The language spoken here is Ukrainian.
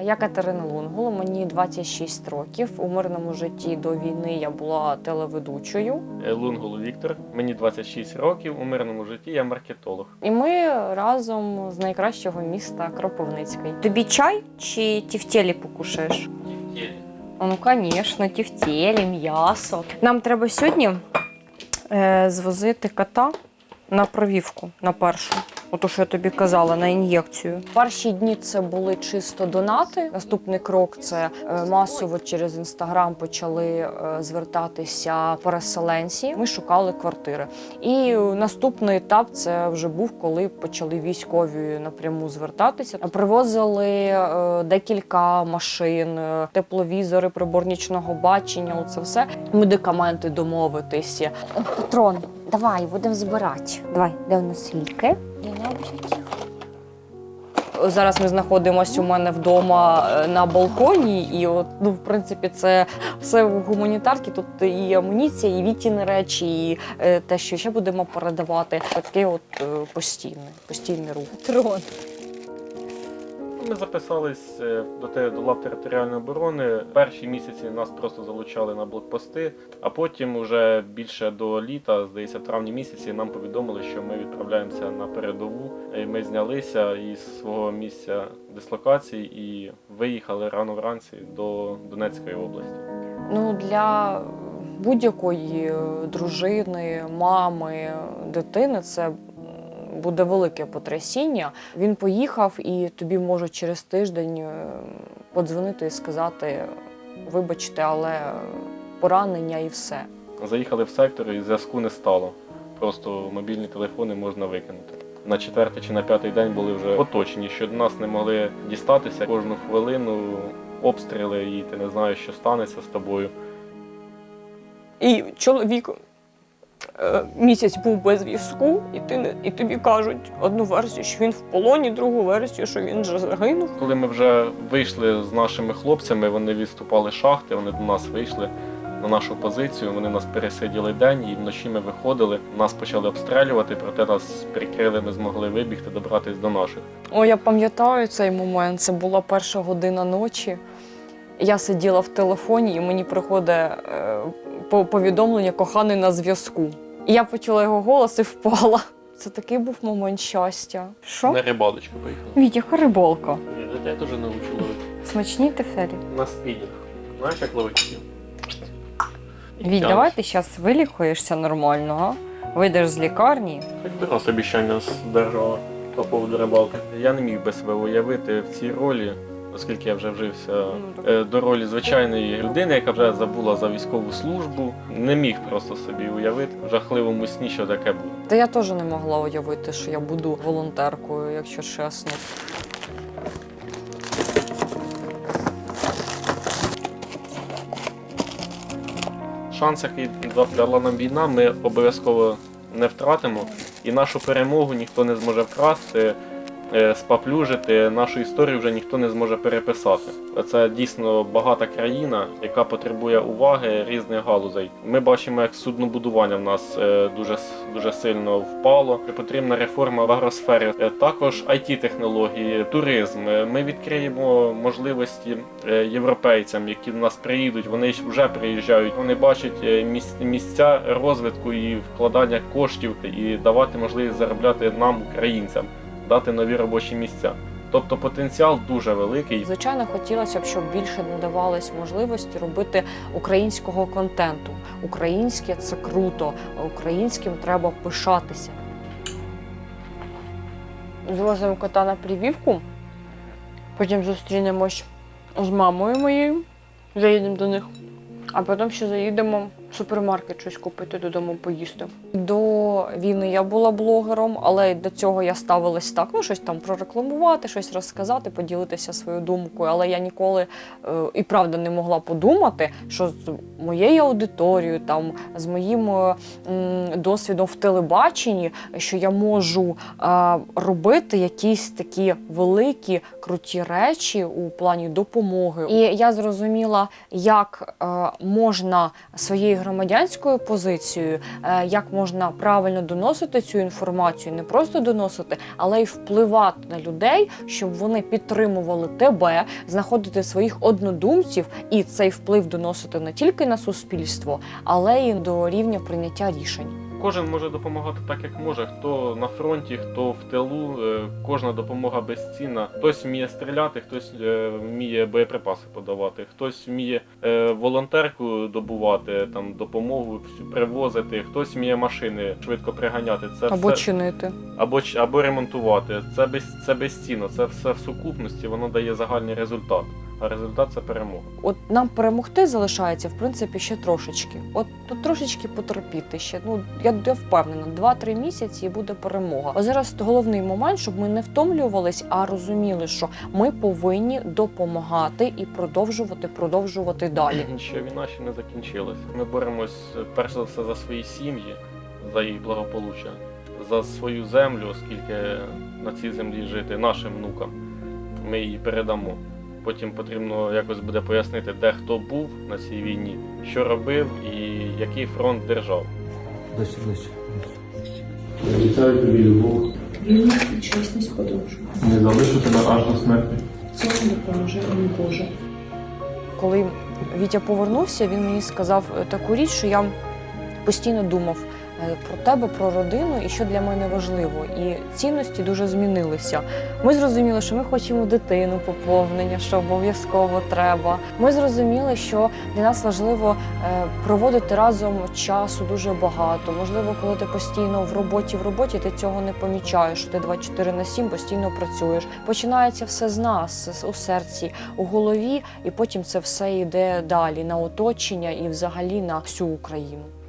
Я Катерина Лунгул, мені 26 років. У мирному житті до війни я була телеведучою. Е, Лунгул Віктор, мені 26 років. У мирному житті я маркетолог. І ми разом з найкращого міста Кропивницький. Тобі чай чи тівтєлі покушаєш? Ну, звісно, тівтєлі, м'ясо. Нам треба сьогодні е, звозити кота на провівку на першу. Ото, що я тобі казала, на ін'єкцію. Перші дні це були чисто донати. Наступний крок це е, масово через інстаграм почали е, звертатися переселенці. Ми шукали квартири. І наступний етап це вже був, коли почали військові напряму звертатися. Привозили е, декілька машин, тепловізори, прибор нічного бачення. Це все медикаменти домовитися. Патрон, давай будемо збирати. Давай, де у нас ліки? Зараз ми знаходимося у мене вдома е, на балконі, і от ну, в принципі, це все в гуманітарки. Тут і амуніція, і вітіні речі, і е, те, що ще будемо передавати. Такий от е, постійний, постійний рух. Трон. Ми записались е, до те до лав територіальної оборони. Перші місяці нас просто залучали на блокпости, а потім, уже більше до літа, здається, в травні місяці, нам повідомили, що ми відправляємося на передову. І Ми знялися із свого місця дислокації і виїхали рано вранці до Донецької області. Ну, для будь-якої е, дружини, мами, дитини це буде велике потрясіння. Він поїхав, і тобі можуть через тиждень е, подзвонити і сказати: вибачте, але поранення і все. Заїхали в сектор і зв'язку не стало. Просто мобільні телефони можна викинути. На четвертий чи на п'ятий день були вже оточені, що до нас не могли дістатися кожну хвилину. Обстріли, і ти не знаєш, що станеться з тобою. І чоловік місяць був без зв'язку, і, ти і тобі кажуть одну версію, що він в полоні, другу версію, що він вже загинув. Коли ми вже вийшли з нашими хлопцями, вони відступали шахти, вони до нас вийшли на нашу позицію. Вони нас пересиділи день, і вночі ми виходили. Нас почали обстрілювати, проте нас прикрили, ми змогли вибігти, добратись до наших. О, я пам'ятаю цей момент. Це була перша година ночі. Я сиділа в телефоні, і мені приходить е, повідомлення коханий на зв'язку. І я почула його голос і впала. Це такий був момент щастя. Що? На рибалочку поїхали. Вітя, яка рибалка. Я теж научу ловити. Смачні тефелі. На спінінг. Знаєш, як ловити? Віть, давай ти зараз вилікуєшся нормально, а? Вийдеш з лікарні. Би раз обіцяння здержала по поводу рибалки. Я не міг би себе уявити в цій ролі, оскільки я вже вжився Ну, так. е, до ролі звичайної людини, яка вже забула за військову службу. Не міг просто собі уявити в жахливому сні, що таке буде. Та я теж не могла уявити, що я буду волонтеркою, якщо чесно. Шанс, який дала нам війна, ми обов'язково не втратимо. І нашу перемогу ніхто не зможе вкрасти, спаплюжити. Нашу історію вже ніхто не зможе переписати. Це дійсно багата країна, яка потребує уваги різних галузей. Ми бачимо, як суднобудування в нас е, дуже дуже сильно впало. Потрібна реформа в агросфері. Е, Також it технології, туризм. Е, Ми відкриємо можливості е, європейцям, які до нас приїдуть. Вони вже приїжджають. Вони бачать е, місця розвитку і вкладання коштів і давати можливість заробляти нам, українцям, дати нові робочі місця. Тобто потенціал дуже великий. Звичайно, хотілося б, щоб більше надавалось можливості робити українського контенту. Українське це круто, а українським треба пишатися. Звозимо кота на привівку, потім зустрінемось з мамою моєю, заїдемо до них, а потім ще заїдемо в супермаркет щось купити додому поїсти. До війни я була блогером, але до цього я ставилась так, ну щось там прорекламувати, щось розказати, поділитися своєю думкою. Але я ніколи е, і правда не могла подумати, що з моєю аудиторією, там з моїм е, досвідом в телебаченні, що я можу е, робити якісь такі великі круті речі у плані допомоги. І я зрозуміла, як можна своєю громадянською позицією, як можна правильно правильно доносити цю інформацію, не просто доносити, але й впливати на людей, щоб вони підтримували тебе, знаходити своїх однодумців, і цей вплив доносити не тільки на суспільство, але й до рівня прийняття рішень. Кожен може допомагати так, як може. Хто на фронті, хто в тилу, е, кожна допомога безцінна. Хтось вміє стріляти, хтось е, вміє боєприпаси подавати, хтось вміє е, волонтерку добувати, там допомогу привозити, хтось вміє машини швидко приганяти. Це Або все чинити. або або ремонтувати. Це без це безцінно. Це все в сукупності. Воно дає загальний результат. А результат це перемога. От нам перемогти залишається в принципі ще трошечки. От тут трошечки потерпіти ще. Ну я, я впевнена, 2-3 місяці і буде перемога. А зараз головний момент, щоб ми не втомлювались, а розуміли, що ми повинні допомагати і продовжувати, продовжувати далі. Ще війна ще не закінчилась. Ми боремось перш за все за свої сім'ї, за їх благополуччя, за свою землю, оскільки на цій землі жити нашим внукам. Ми її передамо. Потім потрібно якось буде пояснити, де хто був на цій війні, що робив і який фронт держав. Ближче, ближче. Обіцяю тобі любов, Вільність і чесність подовжу. не залишу тебе аж до смерті. Цього допоможе мені Боже. Коли Вітя повернувся, він мені сказав таку річ, що я постійно думав е, про тебе, про родину і що для мене важливо. І цінності дуже змінилися. Ми зрозуміли, що ми хочемо дитину поповнення, що обов'язково треба. Ми зрозуміли, що для нас важливо е, проводити разом часу дуже багато. Можливо, коли ти постійно в роботі, в роботі, ти цього не помічаєш. що Ти 24 на 7 постійно працюєш. Починається все з нас, у серці, у голові, і потім це все йде далі на оточення і взагалі на всю Україну.